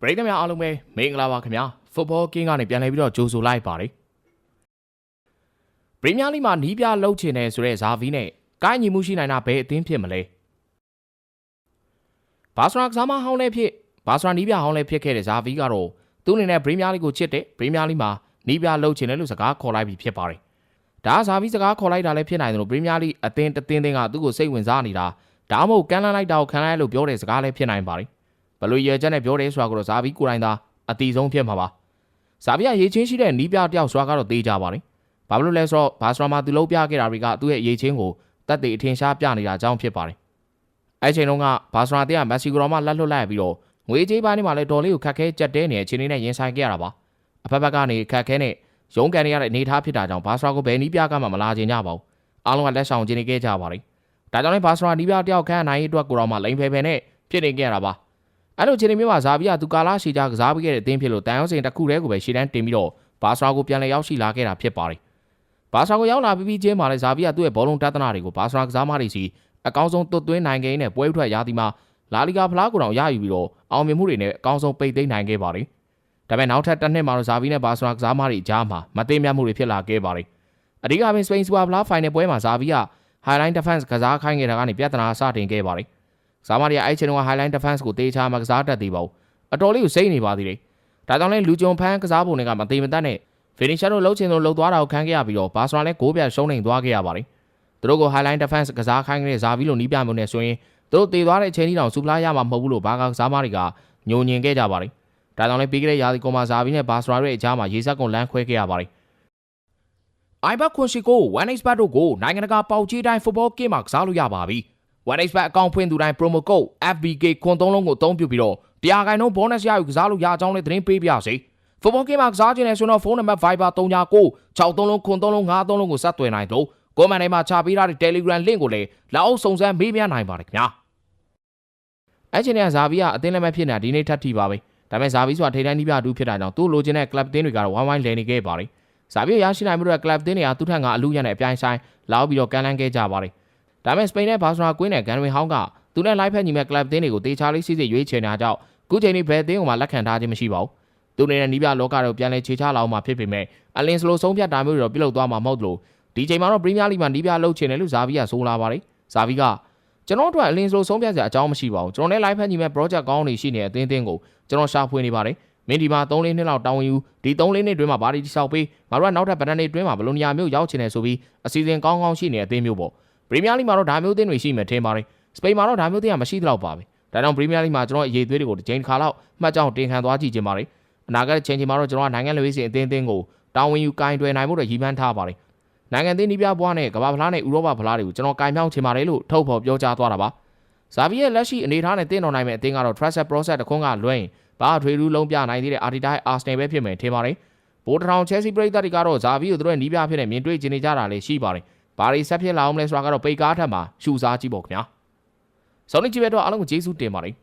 ပရိသတ်များအားလုံးပဲမင်္ဂလာပါခင်ဗျာဖုတ်ဘောကင်းကနေပြန်လည်ပြီးတော့ကြိုဆိုလိုက်ပါတယ်ပရီးမီးယားလိမှာနီးပြလှုပ်ချင်တယ်ဆိုတဲ့ဇာဗီနဲ့ကိုင်းညီမှုရှိနိုင်တာဘယ်အသင်းဖြစ်မလဲဘာစရာကစားမဟောင်းလည်းဖြစ်ဘာစရာနီးပြဟောင်းလည်းဖြစ်ခဲ့တဲ့ဇာဗီကတော့သူ့အနေနဲ့ပရီးမီးယားလိကိုချစ်တဲ့ပရီးမီးယားလိမှာနီးပြလှုပ်ချင်တယ်လို့စကားခေါ်လိုက်ပြီးဖြစ်ပါတယ်ဒါကဇာဗီစကားခေါ်လိုက်တာလည်းဖြစ်နိုင်တယ်လို့ပရီးမီးယားလိအသင်းတစ်သင်းသင်းကသူ့ကိုစိတ်ဝင်စားနေတာဒါမှမဟုတ်ကန်လန်းလိုက်တာကိုခံလိုက်လို့ပြောတဲ့စကားလည်းဖြစ်နိုင်ပါတယ် ဘယ်လိုရည်ချက်နဲ့ပြောတယ်ဆိုတာကိုတော့ဇာဘီကိုယ်တိုင်သာအတီဆုံးဖြစ်မှာပါဇာဘီကရေးချင်းရှိတဲ့နီးပြတယောက်ဆိုတာကတော့သိကြပါလိမ့်ဘာဖြစ်လို့လဲဆိုတော့ဘာစရာမှာသူလုံးပြခဲ့တာတွေကသူ့ရဲ့ရေးချင်းကိုတက်တဲ့အထင်ရှားပြနေတာအကြောင်းဖြစ်ပါတယ်အဲ့ချိန်တုန်းကဘာစရာတဲ့ကမက်ဆီကိုတော့မှလက်လွတ်လိုက်ပြီးတော့ငွေကြေးပိုင်းတွေမှာလည်းဒေါ်လေးကိုခက်ခဲကြက်တဲနေတဲ့ချိန်လေးနဲ့ရင်ဆိုင်ခဲ့ရတာပါအဖက်ဖက်ကနေခက်ခဲနဲ့ရုံးကန်နေရတဲ့အနေအထားဖြစ်တာကြောင့်ဘာစရာကိုဘယ်နီးပြကမှမလာချင်ကြပါဘူးအားလုံးကလက်ဆောင်ကျင်းနေခဲ့ကြပါလိမ့်ဒါကြောင့်လည်းဘာစရာနီးပြတယောက်ခန့်နိုင်ရေးအတွက်ကိုတော့မှလိန်ဖယ်ဖယ်နဲ့ဖြစ်နေခဲ့ရတာပါ အဲ့လိုချိန်မျိုးမှာဇာဘီကသူကာလာရှီချာကစားပေးခဲ့တဲ့အသင်းဖြစ်လို့တန်ရုံးစင်တစ်ခုတည်းကိုပဲရှေ့တန်းတင်ပြီးတော့ဘာစရာကိုပြန်လည်ရောက်ရှိလာခဲ့တာဖြစ်ပါတယ်။ဘာစရာကိုရောက်လာပြီးပြီးချင်းမှာလည်းဇာဘီကသူ့ရဲ့ဘောလုံးတသနာတွေကိုဘာစရာကစားမတွေစီအကောင်းဆုံးသွတ်သွင်းနိုင်ခဲ့တဲ့ပွဲဥထွက်ရာသီမှာလာလီဂါဖလားကိုတော့ရယူပြီးတော့အောင်မြင်မှုတွေနဲ့အကောင်းဆုံးပိတ်သိမ်းနိုင်ခဲ့ပါတယ်။ဒါပေမဲ့နောက်ထပ်တစ်နှစ်မှာတော့ဇာဘီနဲ့ဘာစရာကစားမတွေအကြားမှာမသိမြတ်မှုတွေဖြစ်လာခဲ့ပါတယ်။အဓိကပင်စပိန်စူပါဖလားဖိုင်နယ်ပွဲမှာဇာဘီက highline defense ကစားခိုင်းခဲ့တာကနေပြဿနာစတင်ခဲ့ပါတယ်။ ဇာမရီကအဲ့ချိန်က highline defense ကိုတေးချမှာကစားတတ်သေးပါဘူးအတော်လေးကိုစိတ်နေပါသေးတယ်ဒါကြောင့်လဲလူကြုံဖန်းကစားပုံတွေကမသေးမတတ်နဲ့ finisher တို့လှုပ်ချင်လို့လှုပ်သွားတာကိုခံခဲ့ရပြီးတော့ဘာစရာလဲဂိုးပြရှုံးနေသွားခဲ့ရပါတယ်သူတို့ကို highline defense ကစားခိုင်းခဲ့တဲ့ဇာဗီလိုနီးပြမျိုးနဲ့ဆိုရင်သူတို့တေသွားတဲ့အချိန်ကြီးတောင်စူပလာရမှာမဟုတ်ဘူးလို့ဘာကစားမတွေကညိုညင်ခဲ့ကြပါတယ်ဒါကြောင့်လဲပြီးခဲ့တဲ့ရာသီကွန်မာဇာဗီနဲ့ဘာစရာရဲ့အကြားမှာရေစက်ကုန်လမ်းခွဲခဲ့ရပါတယ်အိုင်ဘတ်ခွန်ရှိကို 1x bet တို့ကိုနိုင်ငံတကာပေါက်ကြီးတိုင်း football game မှာကစားလို့ရပါပြီ 1x bet အကောင့်ဖွင့်သူတိုင်း promo code FBK ခွန်သုံးလုံးကိုအသုံးပြုပြီးတော့တရားကိုင်နှုန်း bonus ရယူကစားလို့ရအောင်ကြောင်းလေးသတင်းပေးပြစေ။ football game မှာကစားခြင်းနဲ့ဆိုတော့ဖုန်းနံပါတ် Viber 39 63လုံးခွန်သုံးလုံး53လုံးကိုဆက်သွယ်နိုင်တော့ကိုမန်ထဲမှာချပေးထားတဲ့ Telegram link ကိုလည်းလက်အောက်စုံစမ်းမေးမြန်းနိုင်ပါတယ်ခင်ဗျာ။အဲ့ချိန်ကဇာဗီကအသင်းလက်မဲ့ဖြစ်နေတာဒီနေ့ထပ်ထိပါပဲ။ဒါပေမဲ့ဇာဗီဆိုတာထိပ်တန်းနီးပြအတူဖြစ်တာကြောင့်သူ့လိုချင်တဲ့ club တင်းတွေကတော့ဝိုင်းဝိုင်းလည်နေခဲ့ပါတယ်။ဇာဗီရရှိနိုင်မှုတဲ့ club တင်းတွေကသူ့ထက်ကအလူရနဲ့အပြိုင်ဆိုင်လောက်ပြီးတော့ကန်လန်းခဲ့ကြပါတယ်။ ဒါပေမဲ့စပိန်နဲ့ဘာစရာကွင်းနဲ့ဂန်ဝင်ဟောင်းကသူနဲ့လိုက်ဖက်ညီမဲ့ club တင်းတွေကိုတေချာလေးစစ်စစ်ရွေးချယ်နေတာကြောင့်ခုချိန်ထိဘယ်အသင်းကမှလက်ခံထားခြင်းမရှိပါဘူး။သူနေတဲ့နီးပြလောကတော့ပြန်လဲခြေချလာအောင်မှဖြစ်ပေမဲ့အလင်းစလိုဆုံးဖြတ်တာမျိုးတွေတော့ပြုလုပ်သွားမှာမဟုတ်လို့ဒီချိန်မှာတော့ပရီးမီးယားလိမှာနီးပြလှုပ်ချင်တယ်လို့ဇာဗီကဆိုလာပါတယ်။ဇာဗီကကျွန်တော်တို့အလင်းစလိုဆုံးဖြတ်စရာအကြောင်းမရှိပါဘူး။ကျွန်တော်နဲ့လိုက်ဖက်ညီမဲ့ project ကောင်းတွေရှိနေတဲ့အသင်းအသင်းကိုကျွန်တော်ရှာဖွေနေပါတယ်။မင်းဒီမှာ3လေးနှစ်လောက်တောင်းယူဒီ3လေးနှစ်တွင်းမှာဘာတွေတိဆောက်ပေးငါတို့ကနောက်ထပ်ဗတန်တွေတွင်းမှာဘယ်လိုနေရာမျိုးရောက်ချင်တယ်ဆိုပြီးအစီအစဉ်ကောင်းကောင်းရှိနေတဲ့အသင်းမျိုးပေါ့ ပရီးမီးယားလိမှာတော့ဒါမျိုးအသင်းတွေရှိမှထင်ပါတယ်စပိန်မှာတော့ဒါမျိုးအသင်းကမရှိသလောက်ပါပဲဒါကြောင့်ပရီးမီးယားလိမှာကျွန်တော်အရေးသွေးတွေကိုတစ်ချိန်တစ်ခါလောက်မှတ်ကြောင်တင်ခံသွားကြည့်ခြင်းပါတယ်အနာဂတ်ချိန်ချိန်မှာတော့ကျွန်တော်ကနိုင်ငံလူရေးစီအသင်းအသင်းကိုတာဝန်ယူကင်တွယ်နိုင်ဖို့တော့ရည်မှန်းထားပါတယ်နိုင်ငံသင်းဒီပြဘွားနဲ့ကမ္ဘာဖလားနဲ့ဥရောပဖလားတွေကိုကျွန်တော်ကင်ဖြောင်းချင်ပါတယ်လို့ထုတ်ဖော်ပြောကြားသွားတာပါဇာဗီရဲ့လက်ရှိအနေအထားနဲ့တင်းတော်နိုင်မဲ့အသင်းကတော့ Trusted Process တခွန်းကလွှဲရင်ဘာထွေထူးလုံးပြနိုင်သေးတဲ့ Arteta Arsenal ပဲဖြစ်မယ်ထင်ပါတယ်ဘိုးတထောင် Chelsea ပရိသတ်တွေကတော့ဇာဗီကိုသူတို့ရဲ့နီးပြဖြစ်တဲ့မြင်တွေ့ကျင်နေကြတာလည်းရှိပါတယ် ဘာတွေဆက်ဖြစ်လာအောင်လဲဆိုတာကတော့ပိတ်ကားထက်မှာရှူစားကြည့်ပေါ့ခင်ဗျာစောင်းနေကြည့်ပဲတော့အားလုံးကိုကျေးဇူးတင်ပါတယ်